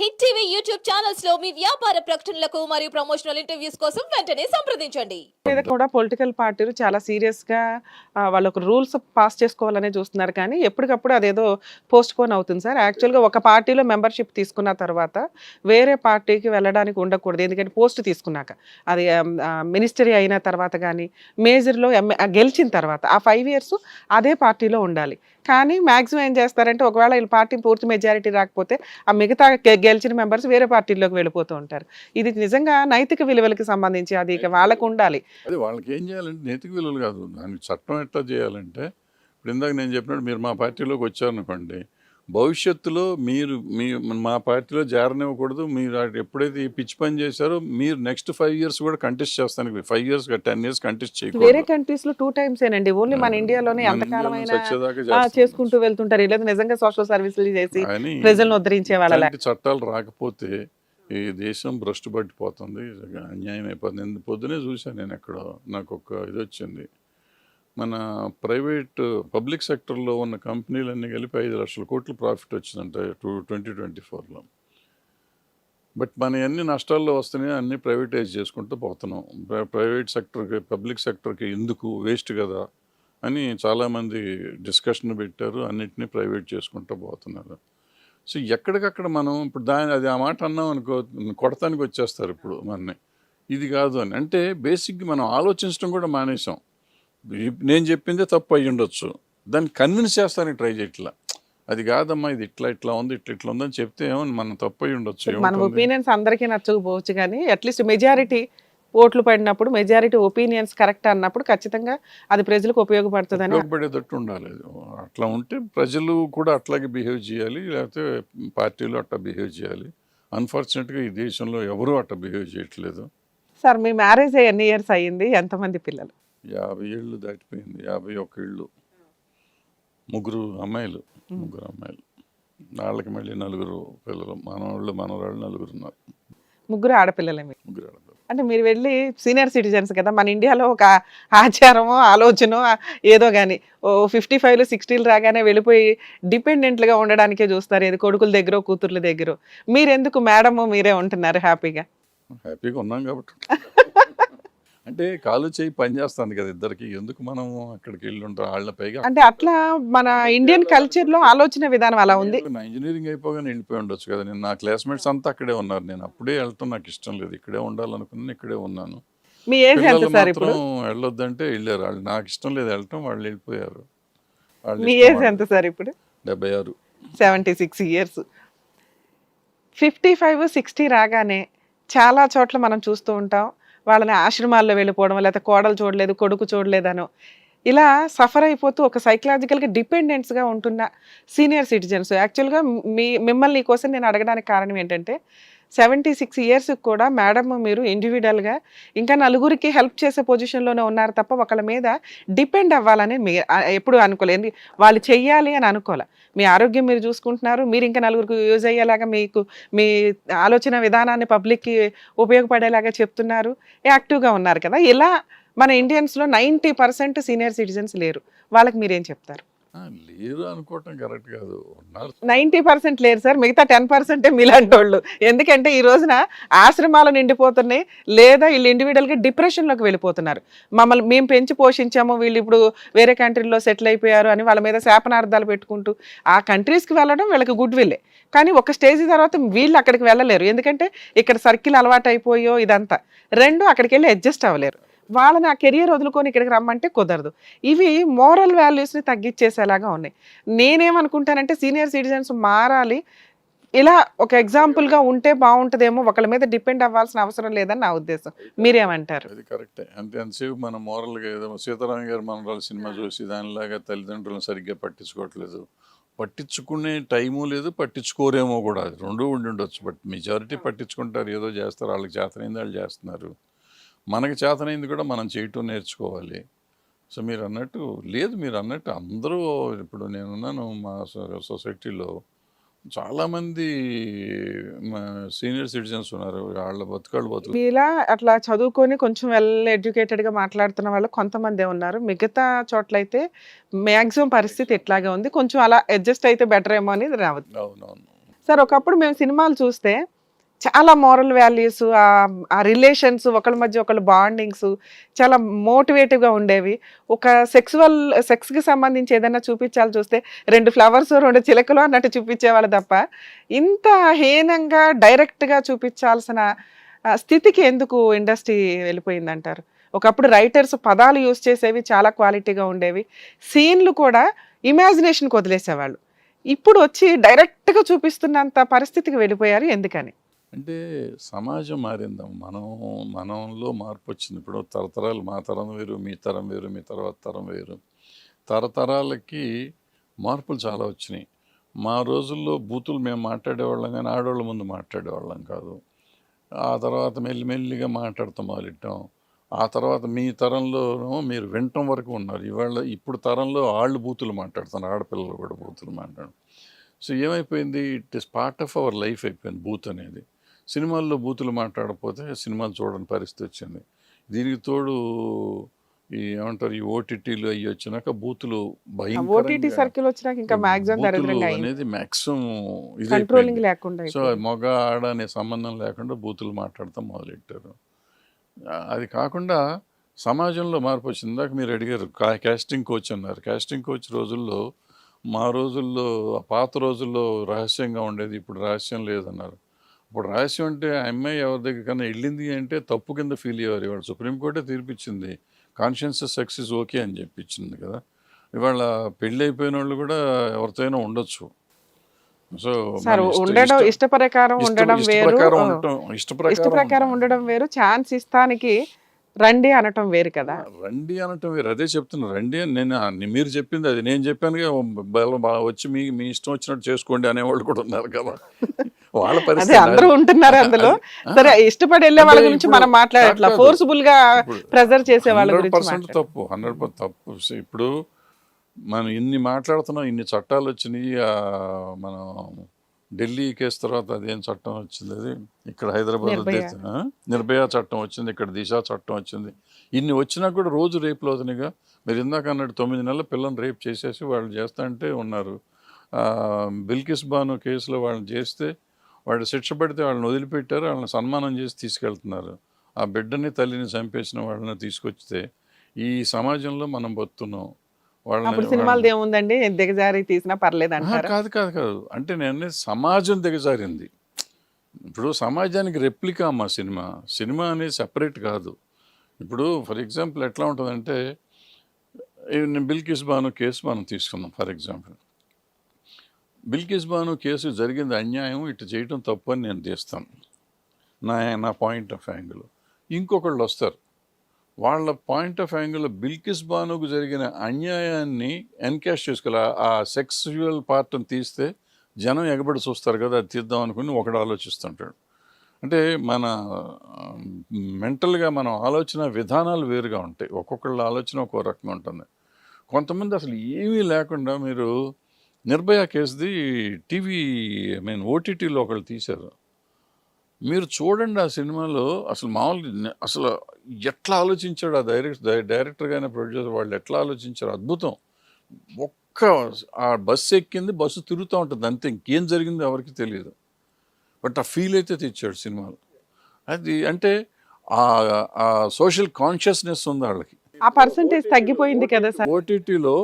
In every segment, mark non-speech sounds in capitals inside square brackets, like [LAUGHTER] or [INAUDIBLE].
Hit TV YouTube ఛానల్స్లో మీ వ్యాపార ప్రకటనలకు మరియు ప్రమోషనల్ ఇంటర్వ్యూస్ కోసం వెంటనే సంప్రదించండి. మీద కూడా పొలిటికల్ పార్టీలు చాలా సీరియస్గా వాళ్ళు ఒక రూల్స్ పాస్ చేసుకోవాలనే చూస్తున్నారు కానీ ఎప్పటికప్పుడు అదేదో పోస్ట్ పోన్ అవుతుంది సార్. యాక్చువల్గా ఒక పార్టీలో మెంబర్షిప్ తీసుకున్న తర్వాత వేరే పార్టీకి వెళ్ళడానికి ఉండకూడదు. ఎందుకంటే పోస్ట్ తీసుకున్నాక. అది మినిస్టరీ అయిన తర్వాత కానీ మేజర్లో గెలిచిన తర్వాత ఆ ఫైవ్ ఇయర్స్ అదే పార్టీలో ఉండాలి. కానీ మాక్సిమం ఏం చేస్తారంటే ఒకవేళ వీళ్ళ పార్టీ పూర్తి మెజారిటీ రాకపోతే ఆ మిగతా గెలిచిన మెంబర్స్ వేరే పార్టీలోకి వెళ్ళిపోతూ ఉంటారు. ఇది నిజంగా నైతిక విలువలకి సంబంధించి అది ఇక వాళ్ళకు ఉండాలి. అది వాళ్ళకి ఏం చేయాలంటే నైతిక విలువలు కాదు. దానికి చట్టం ఎట్లా చేయాలంటే ఇప్పుడు ఇందాక నేను చెప్పినట్టు మీరు మా పార్టీలోకి వచ్చారనుకోండి భవిష్యత్తులో మీరు మీ మా పార్టీలో చేరనివ్వకూడదు మీరు ఎప్పుడైతే ఈ పిచ్చి పని చేశారో మీరు నెక్స్ట్ ఫైవ్ ఇయర్స్ కూడా కంటెస్ట్ చేస్తానికి five years ten years contest వేరే చేయకూడదు కంట్రీస్లో టూ టైమ్స్ ఏనండి. ఓన్లీ మన ఇండియాలోనే ఎంతకాలమైన. చేసుకుంటూ వెళ్తుంటారు. లేదా నిజంగా సోషల్ సర్వీసులు చేసి ప్రజలను ఉద్ధరించే వాళ్ళ చట్టాలు రాకపోతే ఈ దేశం భ్రష్టు పట్టిపోతుంది అన్యాయం అయిపోతుంది. పొద్దునే చూశాను నేను ఎక్కడ నాకు ఒక ఇది వచ్చింది. మన ప్రైవేట్ పబ్లిక్ సెక్టర్లో ఉన్న కంపెనీలన్నీ కలిపి ఐదు లక్షల కోట్ల ప్రాఫిట్ వచ్చిందంట టూ ట్వంటీ ట్వంటీ ఫోర్లో. బట్ మన అన్ని నష్టాల్లో వస్తున్నాయి అన్ని ప్రైవేటైజ్ చేసుకుంటూ పోతున్నాం. ప్రైవేట్ సెక్టర్కి పబ్లిక్ సెక్టర్కి ఎందుకు వేస్ట్ కదా అని చాలామంది డిస్కషన్ పెట్టారు. అన్నిటినీ ప్రైవేట్ చేసుకుంటూ పోతున్నారు. సో ఎక్కడికక్కడ మనం ఇప్పుడు దాని అది ఆ మాట అన్నాం అనుకో కొడతానికి వచ్చేస్తారు ఇప్పుడు మనని. ఇది కాదు అని. అంటే బేసిక్గా మనం ఆలోచించడం కూడా మానేసాం. నేను చెప్పిందే తప్పు అయ్యి ఉండొచ్చు. దాన్ని కన్విన్స్ చేస్తానికి ట్రై చేయట్లా. అది కాదమ్మా ఇది ఇట్లా ఇట్లా ఉంది ఇట్లా ఇట్లా ఉందని చెప్తే మనం తప్పు అయ్యి ఉండొచ్చు. మన? ఒపీనియన్స్ అందరికీ నచ్చకపోవచ్చు కానీ అట్లీస్ట్ మెజారిటీ ఓట్లు పడినప్పుడు మెజారిటీ ఒపీనియన్స్ కరెక్ట్ అన్నప్పుడు ఖచ్చితంగా అది ప్రజలకు ఉపయోగపడుతుందని ఉపయోగపడేటట్టు ఉండాలి. అట్లా ఉంటే ప్రజలు కూడా అట్లాగే బిహేవ్ చేయాలి లేకపోతే పార్టీలు అట్లా బిహేవ్ చేయాలి. అన్ఫార్చునేట్గా ఈ దేశంలో ఎవరూ అట్లా బిహేవ్ చేయట్లేదు. సార్ మీ మ్యారేజ్ ఎన్ని ఇయర్స్ అయ్యింది? ఎంతమంది పిల్లలు? యాభై ఏళ్ళు దాటిపోయింది. యాభై ఒక్క ఏళ్ళు ముగ్గురు అమ్మాయిలు. ముగ్గురు అమ్మాయిలు. వాళ్ళకి మళ్ళీ నలుగురు పిల్లలు. మనవాళ్ళు మనవరాళ్ళు నలుగురు ఉన్నారు. ముగ్గురు ఆడపిల్లలే ముగ్గురు ఆడపిల్లలు. అంటే మీరు వెళ్ళి సీనియర్ సిటిజన్స్ కదా మన ఇండియాలో ఒక ఆచారమో ఆలోచనో ఏదో కానీ ఓ ఫిఫ్టీ ఫైవ్లు సిక్స్టీలు రాగానే వెళ్ళిపోయి డిపెండెంట్లుగా ఉండడానికే చూస్తారు. ఏది కొడుకుల దగ్గర కూతుర్ల దగ్గర. మీరెందుకు మేడము మీరే ఉంటున్నారు హ్యాపీగా? హ్యాపీగా ఉన్నాం కాబట్టి. [LAUGHS] అంటే కాలు చేయి పని చేస్తుంది కదా ఇద్దరికి. ఎందుకు మనం అక్కడికి వెళ్ళి ఉంటాం? వాళ్ళ పైగా అంటే అట్లా మన ఇండియన్ కల్చర్లో ఆలోచన విధానం అలా ఉంది. నా ఇంజనీరింగ్ అయిపోగానే వెళ్ళిపోయి ఉండొచ్చు కదా. నేను నా క్లాస్మేట్స్ అంతా అక్కడే ఉన్నారు. నేను అప్పుడే వెళ్ళటం నాకు ఇష్టం లేదు. ఇక్కడే ఉండాలనుకున్నాను ఇక్కడే ఉన్నాను. మీ ఏజ్ ఎంత సార్ ఇప్పుడు? వెళ్ళొద్దంటే వెళ్ళారు. వాళ్ళు నాకు ఇష్టం లేదు వెళ్ళటం. వాళ్ళు వెళ్ళిపోయారు. వాళ్ళ మీ ఏజ్. ఎంత సార్ ఇప్పుడు? డెబ్బై ఆరు seventy six years. Fifty five sixty రాగానే చాలా చోట్ల మనం చూస్తూ ఉంటాం. వాళ్ళని ఆశ్రమాల్లో వెళ్ళిపోవడం లేకపోతే కోడలు చూడలేదు కొడుకు చూడలేదనో. ఇలా సఫర్ అయిపోతూ ఒక సైకలాజికల్గా డిపెండెంట్స్గా ఉంటున్న సీనియర్ సిటిజన్స్ యాక్చువల్గా మీ మిమ్మల్ని కోసం నేను అడగడానికి కారణం ఏంటంటే సెవెంటీ సిక్స్ ఇయర్స్ కూడా మేడం మీరు ఇండివిజువల్గా ఇంకా నలుగురికి హెల్ప్ చేసే పొజిషన్లోనే ఉన్నారు తప్ప ఒకళ్ళ మీద డిపెండ్ అవ్వాలని మీ ఎప్పుడు అనుకోలేదు. వాళ్ళు చెయ్యాలి అని అనుకోలే. మీ ఆరోగ్యం మీరు చూసుకుంటున్నారు. మీరు ఇంకా నలుగురికి యూజ్ అయ్యేలాగా మీకు మీ ఆలోచన విధానాన్ని పబ్లిక్కి ఉపయోగపడేలాగా చెప్తున్నారు. యాక్టివ్గా ఉన్నారు కదా. ఇలా మన ఇండియన్స్లో నైంటీ పర్సెంట్ సీనియర్ సిటిజన్స్ లేరు. వాళ్ళకి మీరేం చెప్తారు? లేరు అనుకోవటం కరెక్ట్ కాదు. ఉన్నారు. నైంటీ పర్సెంట్ లేరు సార్. మిగతా టెన్ పర్సెంటే మీలాంటి వాళ్ళు ఎందుకంటే ఈ రోజున ఆశ్రమాలు నిండిపోతున్నాయి లేదా వీళ్ళు ఇండివిజువల్గా డిప్రెషన్లోకి వెళ్ళిపోతున్నారు. మమ్మల్ని మేము పెంచి పోషించాము వీళ్ళు ఇప్పుడు వేరే కంట్రీలో సెటిల్ అయిపోయారు అని వాళ్ళ మీద శాపనార్థాలు పెట్టుకుంటూ ఆ కంట్రీస్కి వెళ్ళడం వీళ్ళకి గుడ్ విల్లే కానీ ఒక స్టేజ్ తర్వాత వీళ్ళు అక్కడికి వెళ్ళలేరు. ఎందుకంటే ఇక్కడ సర్కిల్ అలవాటు అయిపోయో ఇదంతా. రెండు అక్కడికి వెళ్ళి అడ్జస్ట్ అవ్వలేరు. వాళ్ళని ఆ కెరియర్ వదులుకొని ఇక్కడికి రమ్మంటే కుదరదు. ఇవి మోరల్ వాల్యూస్ని తగ్గించేసేలాగా ఉన్నాయి. నేనేమనుకుంటానంటే సీనియర్ సిటిజన్స్ మారాలి. ఇలా ఒక ఎగ్జాంపుల్గా ఉంటే బాగుంటుందేమో ఒకళ్ళ మీద డిపెండ్ అవ్వాల్సిన అవసరం లేదని నా ఉద్దేశం. మీరేమంటారు? అది కరెక్టే. అంతే అంతసేపు మనం మోరల్గా ఏదో సీతారాం గారు మనరాలు సినిమా చూసి దానిలాగా తల్లిదండ్రులను సరిగ్గా పట్టించుకోవట్లేదు. పట్టించుకునే టైము లేదు పట్టించుకోరేమో కూడా. రెండు ఉండి ఉండొచ్చు బట్ మెజారిటీ పట్టించుకుంటారు. ఏదో చేస్తారు. వాళ్ళకి చేతనైంది వాళ్ళు చేస్తున్నారు. మనకి చేతనైంది కూడా మనం చేయటం నేర్చుకోవాలి. సో మీరు అన్నట్టు లేదు మీరు అన్నట్టు అందరూ ఇప్పుడు నేనున్నాను మా సొసైటీలో చాలామంది సీనియర్ సిటిజన్స్ ఉన్నారు. వాళ్ళ బతుకాళ్ళు బతుకు ఇలా అట్లా చదువుకొని కొంచెం వెల్ ఎడ్యుకేటెడ్గా మాట్లాడుతున్న వాళ్ళు కొంతమందే ఉన్నారు. మిగతా చోట్లయితే మ్యాక్సిమం పరిస్థితి ఇట్లాగే ఉంది. కొంచెం అలా అడ్జస్ట్ అయితే బెటర్ ఏమో అనేది రావద్దు. అవునవును. సార్ ఒకప్పుడు మేము సినిమాలు చూస్తే చాలా మోరల్ వాల్యూస్ ఆ రిలేషన్స్ ఒకళ్ళ మధ్య ఒకళ్ళ బాండింగ్స్ చాలా మోటివేటివ్గా ఉండేవి. ఒక సెక్సువల్ సెక్స్కి సంబంధించి ఏదైనా చూపించాలి చూస్తే రెండు ఫ్లవర్స్ రెండు చిలకలు అన్నట్టు చూపించేవాళ్ళు తప్ప ఇంత హీనంగా డైరెక్ట్గా చూపించాల్సిన స్థితికి ఎందుకు ఇండస్ట్రీ వెళ్ళిపోయిందంటారు? ఒకప్పుడు రైటర్స్ పదాలు యూజ్ చేసేవి చాలా క్వాలిటీగా ఉండేవి. సీన్లు కూడా ఇమాజినేషన్కి వదిలేసేవాళ్ళు. ఇప్పుడు వచ్చి డైరెక్ట్గా చూపిస్తున్నంత పరిస్థితికి వెళ్ళిపోయారు ఎందుకని? అంటే సమాజం మారిందాం. మనం మనంలో మార్పు వచ్చింది ఇప్పుడు తరతరాలు మా తరం వేరు మీ తరం వేరు మీ తర్వాత తరం వేరు. తరతరాలకి మార్పులు చాలా వచ్చినాయి. మా రోజుల్లో బూతులు మేము మాట్లాడేవాళ్ళం కానీ ఆడవాళ్ళ ముందు మాట్లాడేవాళ్ళం కాదు. ఆ తర్వాత మెల్లిమెల్లిగా మాట్లాడతాం మొదలెట్టాం. ఆ తర్వాత మీ తరంలోనూ మీరు వినటం వరకు ఉన్నారు. ఇవాళ ఇప్పుడు తరంలో వాళ్ళు బూతులు మాట్లాడుతున్నారు. ఆడపిల్లలు కూడా బూతులు మాట్లాడడం సో ఏమైపోయింది? It is part of our life అయిపోయింది బూత్ అనేది. సినిమాల్లో బూతులు మాట్లాడకపోతే సినిమాలు చూడని పరిస్థితి వచ్చింది. దీనికి తోడు ఈ ఏమంటారు ఈ ఓటీటీలు అవి వచ్చినాక బూతులు ఓటీటీ భయంకరంగా సర్కిల్ వచ్చినాక ఇంకా మాక్సిమం అనేది కంట్రోలింగ్ ఇది లేకుండా సో. మగ ఆడ అనే సంబంధం లేకుండా బూతులు మాట్లాడతాం మొదలెట్టారు. అది కాకుండా సమాజంలో మార్పు వచ్చింది. ఇందాక మీరు అడిగారు కా- కాస్టింగ్ కోచ్ అన్నారు. కాస్టింగ్ కోచ్ రోజుల్లో మా రోజుల్లో పాత రోజుల్లో రహస్యంగా ఉండేది ఇప్పుడు రహస్యం లేదన్నారు. ఇప్పుడు రహస్యం అంటే ఆ అమ్మాయి ఎవరి దగ్గర కన్నా వెళ్ళింది అంటే తప్పు కింద ఫీల్ అయ్యేవారు. ఇవాళ సుప్రీంకోర్టే తీర్పిచ్చింది. కాన్షియన్సెస్ సెక్స్ ఇస్ ఓకే అని చెప్పించింది కదా. ఇవాళ పెళ్ళి అయిపోయిన వాళ్ళు కూడా ఎవరితోనైనా ఉండొచ్చు. సో ఉండడం ఇష్ట- ఇష్ట ప్రకారం ఇష్ట- ఉండడం వేరు. ప్రకారం ఆ, ఉండటం ఇష్ట ఇష్ట ప్రకారం ప్రకారం ఉండడం వేరు. ఛాన్స్ ఇస్తానికి రండి అనటం వేరు కదా. రండి అనటం వేరు. అదే చెప్తున్నా రండి అని నేను మీరు చెప్పింది అది. నేను చెప్పాను వచ్చి మీ మీ ఇష్టం వచ్చినట్టు చేసుకోండి అనేవాళ్ళు కూడా ఉన్నారు కదా. వాళ్ళ అదే పరిస్థితి అందరూ. ఉంటున్నారు అందులో అది- సరే ఇష్టపడి వెళ్ళే వాళ్ళ గురించి మనం మాట్లాడట్లా. ఫోర్స్ఫుల్గా ప్రెజర్ చేసే వాళ్ళ గురించి. తప్పు హండ్రెడ్ పర్సెంట్ తప్పు ఇప్పుడు మనం ఇన్ని మాట్లాడుతున్నాం ఇన్ని చట్టాలు వచ్చినాయి మనం ఢిల్లీ కేసు తర్వాత అదేం చట్టం వచ్చింది అది ఇక్కడ హైదరాబాద్ నిర్భయ. చట్టం వచ్చింది ఇక్కడ దిశ చట్టం వచ్చింది ఇన్ని వచ్చినా కూడా రోజు రేపులు అవుతున్నాయిగా మీరు ఇందాక అన్నట్టు తొమ్మిది నెలల పిల్లల్ని రేపు చేసేసి వాళ్ళు చేస్తా అంటే ఉన్నారు బిల్కిస్ బాను కేసులో వాళ్ళని చేస్తే వాళ్ళు శిక్ష పడితే వాళ్ళని వదిలిపెట్టారు వాళ్ళని సన్మానం చేసి తీసుకెళ్తున్నారు. ఆ బిడ్డని తల్లిని చంపేసిన వాళ్ళని తీసుకొచ్చితే ఈ సమాజంలో మనం బతున్నాం వాళ్ళని సినిమాలు ఏముందండి? దిగజారి తీసినా పర్లేదు కాదు కాదు కాదు. అంటే నేను సమాజం దిగజారింది. ఇప్పుడు సమాజానికి రెప్లికా అమ్మా సినిమా. సినిమా అనేది సెపరేట్ కాదు. ఇప్పుడు ఫర్ ఎగ్జాంపుల్ ఎట్లా ఉంటుందంటే బిల్కిస్ బాను కేసు మనం తీసుకుందాం for example. Bilkis Bano case జరిగింది అన్యాయం ఇటు చేయటం తప్పు అని నేను తీస్తాను. నా నా పాయింట్ ఆఫ్ యాంగిల్. ఇంకొకళ్ళు వస్తారు. వాళ్ళ పాయింట్ ఆఫ్ యాంగిల్ బిల్కిస్ బానుకు జరిగిన అన్యాయాన్ని ఎన్కాష్ చేసుకోవాలి. ఆ- ఆ సెక్సువల్ పార్ట్ని తీస్తే జనం ఎగబడి చూస్తారు కదా అది తీద్దాం అనుకుని ఒకడు ఆలోచిస్తుంటాడు. అంటే మన మెంటల్గా మనం ఆలోచన విధానాలు వేరుగా ఉంటాయి. ఒక్కొక్కళ్ళ ఆలోచన ఒక్కో రకంగా ఉంటుంది. కొంతమంది అసలు ఏమీ లేకుండా మీరు నిర్భయ కేసుది టీవీ ఐ మీన్ ఓటీటీలో ఒకళ్ళు తీశారు. మీరు చూడండి ఆ సినిమాలో అసలు మామూలు అసలు ఎట్లా ఆలోచించాడు ఆ డైరెక్ట్ డైరెక్టర్ కానీ ప్రొడ్యూసర్ వాళ్ళు ఎట్లా ఆలోచించారు? అద్భుతం. ఒక్క ఆ బస్సు ఎక్కింది బస్సు తిరుగుతూ ఉంటుంది అంతే ఇంకేం జరిగిందో ఎవరికి తెలియదు బట్ ఆ ఫీల్ అయితే తెచ్చాడు సినిమాలో. అది అంటే ఆ ఆ సోషల్ కాన్షియస్నెస్ ఉంది వాళ్ళకి. ఆ పర్సంటేజ్ తగ్గిపోయింది కదా సార్. ఓటీటీలో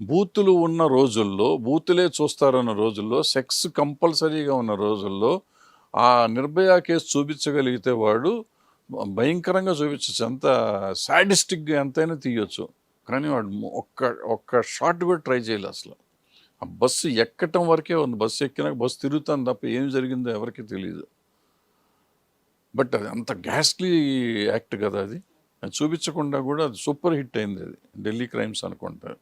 బూతులు ఉన్న రోజుల్లో బూతులే చూస్తారన్న రోజుల్లో సెక్స్ కంపల్సరీగా ఉన్న రోజుల్లో ఆ నిర్భయ కేసు చూపించగలిగితే వాడు భయంకరంగా చూపించచ్చు. ఎంత సాడిస్టిక్గా ఎంతైనా తీయొచ్చు. కానీ వాడు ఒక్క ఒక్క షాట్ కూడా ట్రై చేయలేదు అసలు. ఆ బస్సు ఎక్కటం వరకే ఉంది. బస్సు ఎక్కినాక బస్సు తిరుగుతాను తప్ప ఏం జరిగిందో ఎవరికి తెలియదు బట్ అది అంత గ్యాస్లీ యాక్ట్ కదా అది. అది చూపించకుండా కూడా అది సూపర్ హిట్ అయింది అది. ఢిల్లీ క్రైమ్స్ అనుకుంటారు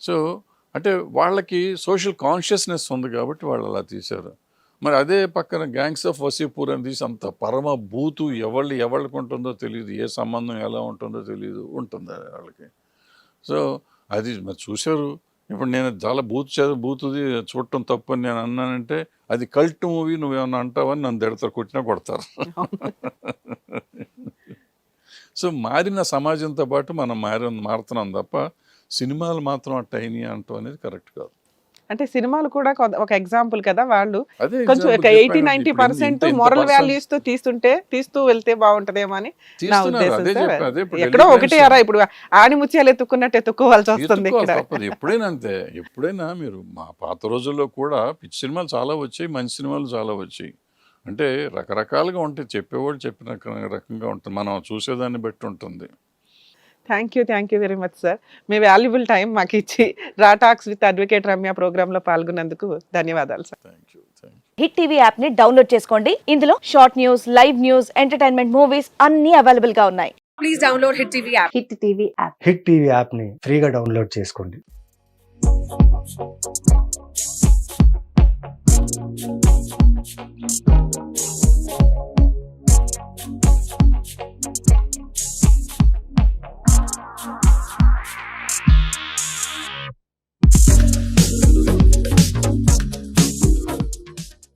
సో అంటే వాళ్ళకి సోషల్ కాన్షియస్నెస్ ఉంది కాబట్టి వాళ్ళు అలా తీశారు. మరి అదే పక్కన గ్యాంగ్స్ ఆఫ్ వసీపూర్ అని తీసి అంత పరమ బూతు ఎవళ్ళు ఎవరికి ఉంటుందో తెలియదు ఏ సంబంధం ఎలా ఉంటుందో తెలియదు ఉంటుంది వాళ్ళకి. సో అది మరి చూశారు. ఇప్పుడు నేను చాలా బూత్ చే బూతుది చూడటం తప్పు అని నేను అన్నానంటే అది కల్ట్ మూవీ నువ్వేమన్నా అంటావని నన్ను దెడతారు కొట్టినా కొడతారు. సో మారిన సమాజంతో పాటు మనం మారి మారుతున్నాం తప్ప సినిమాలు మాత్రం అట్ట అయినాయి అంటాం అనేది కరెక్ట్ కాదు అంటే సినిమాలు కూడా ఒక ఎగ్జాంపుల్ కదా వాళ్ళు కొంచెం ఎయిటీ. నైన్టీ పర్సెంట్ మోరల్ వాల్యూస్తో తీస్తుంటే తీస్తూ వెళ్తే బాగుంటదేమో అని నా. ఉద్దేశం ఎక్కడో ఒకటి అరా ఇప్పుడు ఆని ముత్యాలు ఎత్తుకున్నట్టు ఎత్తుకోవాల్సి వస్తుంది ఎప్పుడైనా అంతే ఎప్పుడైనా మీరు మా పాత రోజుల్లో కూడా పిచ్చి సినిమాలు చాలా వచ్చాయి మంచి సినిమాలు చాలా వచ్చాయి అంటే రకరకాలుగా ఉంటాయి చెప్పేవాళ్ళు చెప్పిన రక- రకంగా ఉంటుంది మనం చూసేదాన్ని బట్టి ఉంటుంది thank you thank you very much sir me valuable time మాకు ఇచ్చి రా టాక్స్ విత్ అడ్వకేట్ రమ్య ప్రోగ్రామ్లో పాల్గొన్నందుకు ధన్యవాదాలు సార్ హిట్ టీవీ యాప్ని డౌన్లోడ్ చేసుకోండి. ఇందులో short news live news entertainment movies అన్ని అవైలబుల్గా ఉన్నాయి. Please download Hit TV app. Hit TV app hit TV యాప్ని ఫ్రీగా డౌన్లోడ్ చేసుకోండి.